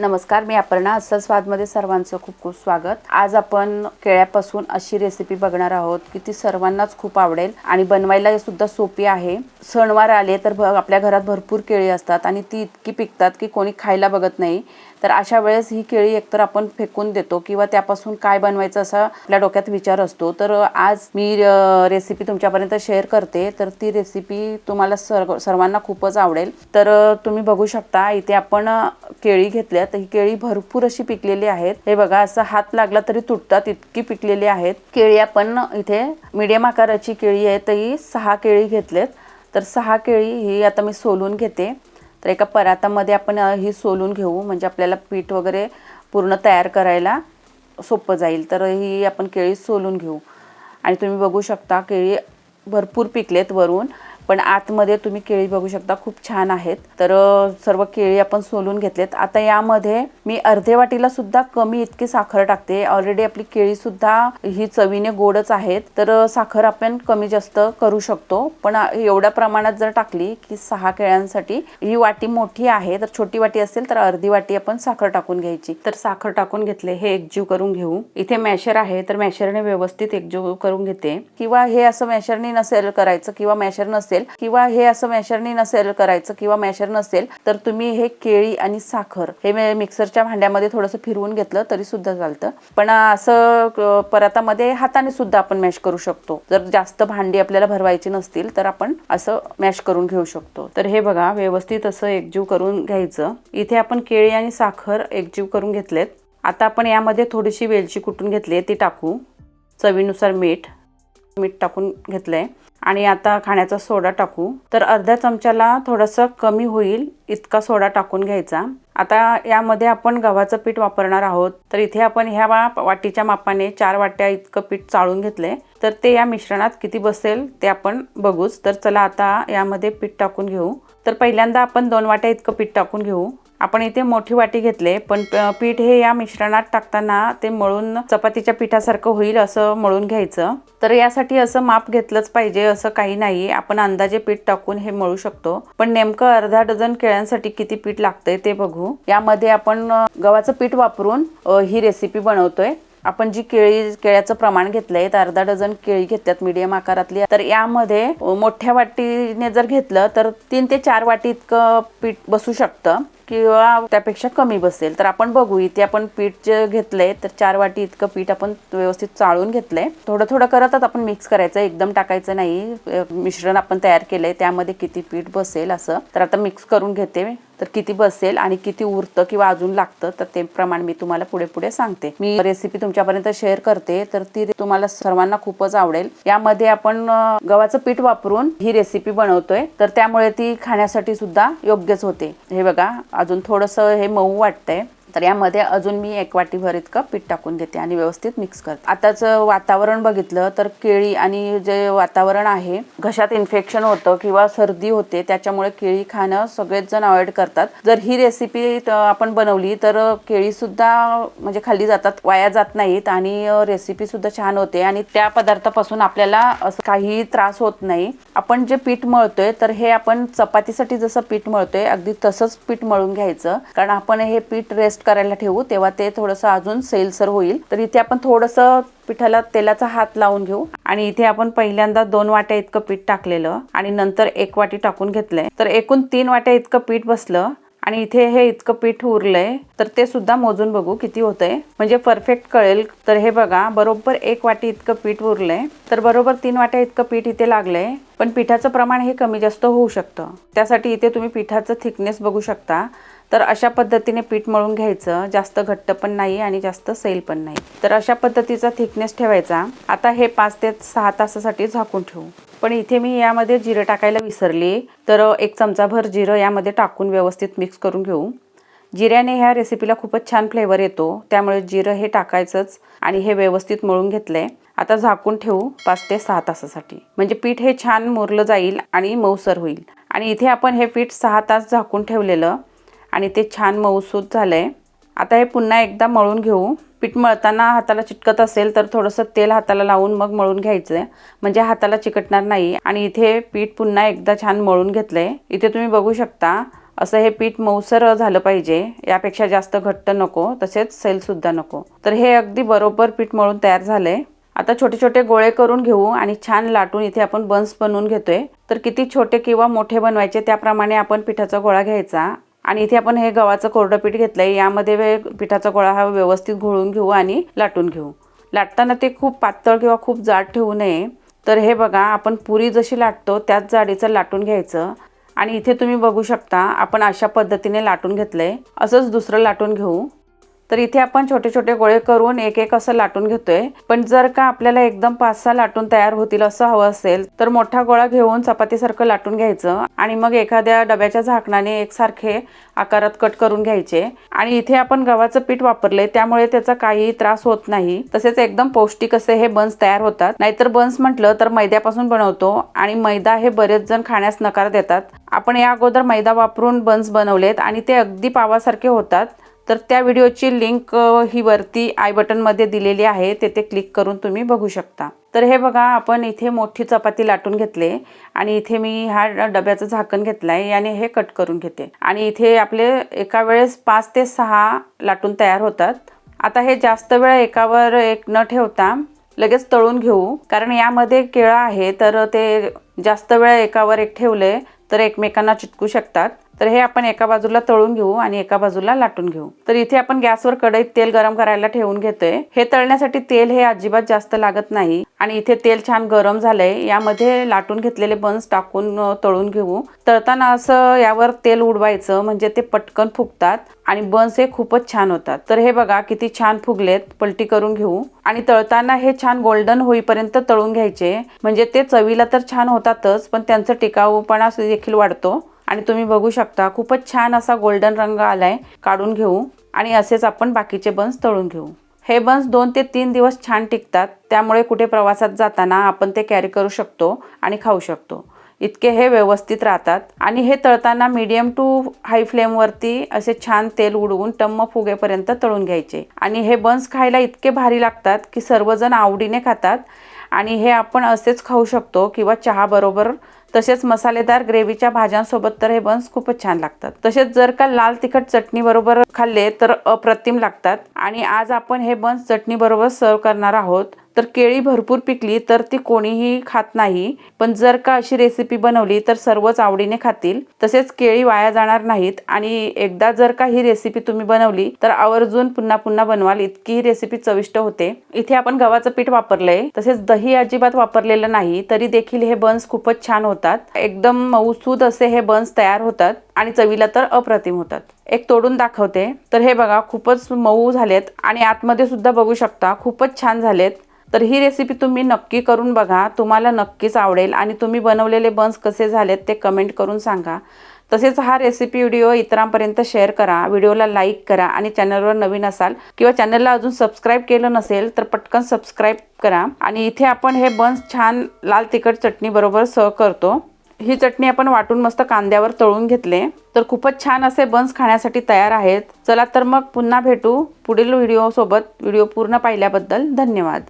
नमस्कार मी अपर्णा. अस्सल स्वादमध्ये सर्वांचं खूप खूप स्वागत. आज आपण केळ्यापासून अशी रेसिपी बघणार आहोत की ती सर्वांनाच खूप आवडेल आणि बनवायला सुद्धा सोपी आहे. सणवार आले तर भ आपल्या घरात भरपूर केळी असतात आणि ती इतकी पिकतात की कोणी खायला बघत नाही. तर अशा वेळेस ही केळी एकतर आपण फेकून देतो किंवा त्यापासून काय बनवायचं असा आपल्या डोक्यात विचार असतो. तर आज मी रेसिपी तुमच्यापर्यंत शेअर करते. तर ती रेसिपी तुम्हाला सर्व सर्वांना खूपच आवडेल. तर तुम्ही बघू शकता इथे आपण केळी केळी घेतल्यात ही केळी भरपूर अशी पिकलेली आहेत. हे बघा असं हात लागला तरी तुटतात इतकी पिकलेली आहेत. केळी आपण इथे मीडियम आकाराची केळी आहे तर ही सहा केळी घेतलेत. तर सहा केळी ही आता मी सोलून घेते. तर एका परातामध्ये आपण ही सोलून घेऊ. म्हणजे आपल्याला पीठ वगैरे पूर्ण तयार करायला सोपं जाईल. तर ही आपण केळी सोलून घेऊ. आणि तुम्ही बघू शकता केळी भरपूर पिकलेत वरून. पण आतमध्ये तुम्ही केळी बघू शकता खूप छान आहेत. तर सर्व केळी आपण सोलून घेतलेत. आता यामध्ये मी अर्धे वाटीला सुद्धा कमी इतकी साखर टाकते. ऑलरेडी आपली केळी सुद्धा ही चवीने गोडच आहेत. तर साखर आपण कमी जास्त करू शकतो. पण एवढ्या प्रमाणात जर टाकली की सहा केळ्यांसाठी ही वाटी मोठी आहे तर छोटी वाटी असेल तर अर्धी वाटी आपण साखर टाकून घ्यायची. तर साखर टाकून घेतले हे एकजीव करून घेऊ. इथे मॅशर आहे तर मॅशरने व्यवस्थित एकजीव करून घेते. किंवा हे असं मॅशरनी नसेल करायचं किंवा मॅशर नसेल किंवा हे असं मॅशरनी नसेल करायचं किंवा मॅशर नसेल तर तुम्ही हे केळी आणि साखर हे मिक्सरच्या भांड्यामध्ये थोडंसं फिरवून घेतलं तरी सुद्धा चालतं. पण असं परातामध्ये हाताने सुद्धा आपण मॅश करू शकतो. जर जास्त भांडी आपल्याला भरवायची नसतील तर आपण असं मॅश करून घेऊ शकतो. तर हे बघा व्यवस्थित असं एकजीव करून घ्यायचं. इथे आपण केळी आणि साखर एकजीव करून घेतलेत. आता आपण यामध्ये थोडीशी वेलची कुटून घेतली आहे ती टाकू. चवीनुसार मीठ मीठ टाकून घेतलंय. आणि आता खाण्याचा सोडा टाकू. तर अर्ध्या चमच्याला थोडंसं कमी होईल इतका सोडा टाकून घ्यायचा. आता यामध्ये आपण गव्हाचं पीठ वापरणार आहोत. तर इथे आपण ह्या वाटीच्या मापाने चार वाट्या इतकं पीठ चाळून घेतले तर ते या मिश्रणात किती बसेल ते आपण बघूच. तर चला आता यामध्ये पीठ टाकून घेऊ. तर पहिल्यांदा आपण दोन वाट्या इतकं पीठ टाकून घेऊ. आपण इथे मोठी वाटी घेतले पण पीठ हे या मिश्रणात टाकताना ते मळून चपातीच्या पिठासारखं होईल असं मळून घ्यायचं. तर यासाठी असं माप घेतलंच पाहिजे असं काही नाही. आपण अंदाजे पीठ टाकून हे मळू शकतो. पण नेमकं अर्धा डझन केळ्यांसाठी किती पीठ लागतंय ते बघू. यामध्ये आपण गव्हाचं पीठ वापरून ही रेसिपी बनवतोय. आपण जी केळी केळ्याचं प्रमाण घेतलंय तर अर्धा डझन केळी घेतल्यात मीडियम आकारातली. तर यामध्ये मोठ्या वाटीने जर घेतलं तर तीन ते चार वाटी इतकं पीठ बसू शकतं किंवा त्यापेक्षा कमी बसेल. तर आपण बघू इथे आपण पीठ जे घेतलंय तर चार वाटी इतकं पीठ आपण व्यवस्थित चाळून घेतलंय. थोडं थोडं करतच आपण मिक्स करायचं एकदम टाकायचं नाही. मिश्रण आपण तयार केलंय त्यामध्ये किती पीठ बसेल असं. तर आता मिक्स करून घेते. तर किती बसेल आणि किती उरतं किंवा अजून लागतं तर ते प्रमाण मी तुम्हाला पुढे पुढे सांगते. मी रेसिपी तुमच्यापर्यंत शेअर करते तर ती तुम्हाला सर्वांना खूपच आवडेल. यामध्ये आपण गव्हाचं पीठ वापरून ही रेसिपी बनवतोय. तर त्यामुळे ती खाण्यासाठी सुद्धा योग्यच होते. हे बघा अजून थोडंसं हे मऊ वाटतंय. तर यामध्ये अजून मी एक वाटीभर इतकं पीठ टाकून देते आणि व्यवस्थित मिक्स करते. आताचं वातावरण बघितलं तर केळी आणि जे वातावरण आहे घशात इन्फेक्शन होतं किंवा सर्दी होते त्याच्यामुळे केळी खाणं सगळेच जण अवॉइड करतात. जर ही रेसिपी आपण बनवली तर केळी सुद्धा म्हणजे खाल्ली जातात वाया जात नाहीत आणि रेसिपी सुद्धा छान होते आणि त्या पदार्थापासून आपल्याला असं काही त्रास होत नाही. आपण जे पीठ मळतोय तर हे आपण चपातीसाठी जसं पीठ मळतोय अगदी तसंच पीठ मळून घ्यायचं. कारण आपण हे पीठ रेस्ट करायला ठेवू तेव्हा ते थोडंसं अजून सैलसर होईल. तर इथे आपण थोडंसं पिठाला तेलाचा हात लावून घेऊ. आणि इथे आपण पहिल्यांदा दोन वाट्या इतकं पीठ टाकलेलं. आणि नंतर एक वाटी टाकून घेतलंय. तर एकूण तीन वाट्या इतकं पीठ बसलं. आणि इथे हे इतकं पीठ उरलंय तर ते सुद्धा मोजून बघू किती होतंय. म्हणजे परफेक्ट कळेल. तर हे बघा बरोबर एक वाटी इतकं पीठ उरलंय. तर बरोबर तीन वाट्या इतकं पीठ इथे लागलंय. पण पिठाचं प्रमाण हे कमी जास्त होऊ शकतं. त्यासाठी इथे तुम्ही पिठाचं थिकनेस बघू शकता. तर अशा पद्धतीने पीठ मळून घ्यायचं. जास्त घट्ट पण नाही आणि जास्त सैल पण नाही. तर अशा पद्धतीचा थिकनेस ठेवायचा. आता हे पाच ते सहा तासासाठी झाकून ठेवू. पण इथे मी यामध्ये जिरं टाकायला विसरले. तर एक चमचाभर जिरं यामध्ये टाकून व्यवस्थित मिक्स करून घेऊ. जिऱ्याने ह्या रेसिपीला खूपच छान फ्लेवर येतो. त्यामुळे जिरं हे टाकायचंच आणि हे व्यवस्थित मळून घेतलंय. आता झाकून ठेवू पाच ते सहा तासासाठी. म्हणजे पीठ हे छान मुरलं जाईल आणि मऊसर होईल. आणि इथे आपण हे पीठ सहा तास झाकून ठेवलेलं आणि ते छान मऊसूत झालंय. आता हे पुन्हा एकदा मळून घेऊ. पीठ मळताना हाताला चिटकत असेल तर थोडंसं तेल हाताला लावून मग मळून घ्यायचं आहे म्हणजे हाताला चिकटणार नाही. आणि इथे पीठ पुन्हा एकदा छान मळून घेतलं आहे इथे तुम्ही बघू शकता असं हे पीठ मऊसर झालं पाहिजे. यापेक्षा जास्त घट्ट नको. तसेच सैलसुद्धा नको. तर हे अगदी बरोबर पीठ मळून तयार झालंय. आता छोटे छोटे गोळे करून घेऊ आणि छान लाटून इथे आपण बन्स बनवून घेतोय. तर किती छोटे किंवा मोठे बनवायचे त्याप्रमाणे आपण पिठाचा गोळा घ्यायचा. आणि इथे आपण हे गव्हाचं कोरडं पीठ घेतलंय. यामध्ये वे- पिठाचा गोळा हा व्यवस्थित घोळून घेऊ आणि लाटून घेऊ. लाटताना ते खूप पातळ किंवा खूप जाड ठेवू नये. तर हे बघा आपण पुरी जशी लाटतो त्याच जाडीचं लाटून घ्यायचं. आणि इथे तुम्ही बघू शकता आपण अशा पद्धतीने लाटून घेतलंय. असंच दुसरं लाटून घेऊ. तर इथे आपण छोटे छोटे गोळे करून एक एक असं लाटून घेतोय. पण जर का आपल्याला एकदम पाच सहा लाटून तयार होतील असं हवं असेल तर मोठा गोळा घेऊन चपातीसारखं लाटून घ्यायचं आणि मग एखाद्या डब्याच्या झाकणाने एकसारखे आकारात कट करून घ्यायचे. आणि इथे आपण गव्हाचं पीठ वापरले त्यामुळे त्याचा काही त्रास होत नाही. तसेच एकदम पौष्टिक असे हे बन्स तयार होतात. नाहीतर बन्स म्हटलं तर मैद्यापासून बनवतो आणि मैदा हे बरेच जण खाण्यास नकार देतात. आपण या अगोदर मैदा वापरून बन्स बनवलेत आणि ते अगदी पावासारखे होतात. तर त्या व्हिडिओची लिंक ही वरती आय बटनमध्ये दिलेली आहे. तेथे क्लिक करून तुम्ही बघू शकता. तर हे बघा आपण इथे मोठी चपाती लाटून घेतले आणि इथे मी हा डब्याचं झाकण घेतलं आहे याने हे कट करून घेते. आणि इथे आपले एका वेळेस पाच ते सहा लाटून तयार होतात. आता हे जास्त वेळ एकावर एक न ठेवता लगेच तळून घेऊ. कारण यामध्ये केळं आहे तर ते जास्त वेळ एकावर एक ठेवले तर एकमेकांना चिटकू शकतात. तर हे आपण एका बाजूला तळून घेऊ आणि एका बाजूला लाटून घेऊ. तर इथे आपण गॅसवर कढईत तेल गरम करायला ठेवून घेतोय. हे तळण्यासाठी तेल हे अजिबात जास्त लागत नाही आणि इथे तेल छान गरम झालंय. यामध्ये लाटून घेतलेले बन्स टाकून तळून घेऊ. तळताना असं यावर तेल उडवायचं म्हणजे ते पटकन फुगतात आणि बन्स हे खूपच छान होतात. तर हे बघा किती छान फुगलेत. पलटी करून घेऊ. आणि तळताना हे छान गोल्डन होईपर्यंत तळून घ्यायचे. म्हणजे ते चवीला तर छान होतातच पण त्यांचा टिकाऊपणा देखील वाढतो. आणि तुम्ही बघू शकता खूपच छान असा गोल्डन रंग आलाय काढून घेऊ आणि असेच आपण बाकीचे बन्स तळून घेऊ. हे बन्स दोन ते तीन दिवस छान टिकतात त्यामुळे कुठे प्रवासात जाताना आपण ते कॅरी करू शकतो आणि खाऊ शकतो. इतके हे व्यवस्थित राहतात आणि हे तळताना मीडियम टू हाय फ्लेमवरती असे छान तेल उडवून टम्म फुगेपर्यंत तळून घ्यायचे. आणि हे बन्स खायला इतके भारी लागतात की सर्वजण आवडीने खातात आणि हे आपण असेच खाऊ शकतो किंवा चहाबरोबर तसेच मसालेदार ग्रेव्हीच्या भाज्यांसोबत तर हे बन्स खूपच छान लागतात. तसेच जर का लाल तिखट चटणी बरोबर खाल्ले तर अप्रतिम लागतात. आणि आज आपण हे बन्स चटणी बरोबर सर्व करणार आहोत. तर केळी भरपूर पिकली तर ती कोणीही खात नाही. पण जर का अशी रेसिपी बनवली तर सर्वच आवडीने खातील. तसेच केळी वाया जाणार नाहीत. आणि एकदा जर का ही रेसिपी तुम्ही बनवली तर आवर्जून पुन्हा पुन्हा बनवाल. इतकी ही रेसिपी चविष्ट होते. इथे आपण गव्हाचं पीठ वापरलंय. तसेच दही अजिबात वापरलेलं नाही. तरी देखील हे बन्स खूपच छान होते. होतात. एकदम मऊसूद असे हे बन्स तयार होतात आणि चवीला तर अप्रतिम होतात. एक तोडून दाखवते. तर हे बघा खूपच मऊ झालेत आणि आतमध्ये सुद्धा बघू शकता खूपच छान झालेत. तर ही रेसिपी तुम्ही नक्की करून बघा. तुम्हाला नक्कीच आवडेल आणि तुम्ही बनवलेले बन्स कसे झालेत ते कमेंट करून सांगा. तसेच हा रेसिपी व्हिडिओ इतरांपर्यंत शेअर करा. व्हिडिओला लाईक करा आणि चॅनलवर नवीन असाल किंवा चॅनलला अजून सबस्क्राईब केलं नसेल तर पटकन सबस्क्राईब करा. आणि इथे आपण हे बन्स छान लाल तिखट चटणीबरोबर सर्व करतो. ही चटणी आपण वाटून मस्त कांद्यावर तळून घेतले. तर खूपच छान असे बन्स खाण्यासाठी तयार आहेत. चला तर मग पुन्हा भेटू पुढील व्हिडिओसोबत व्हिडिओ पूर्ण पाहिल्याबद्दल धन्यवाद.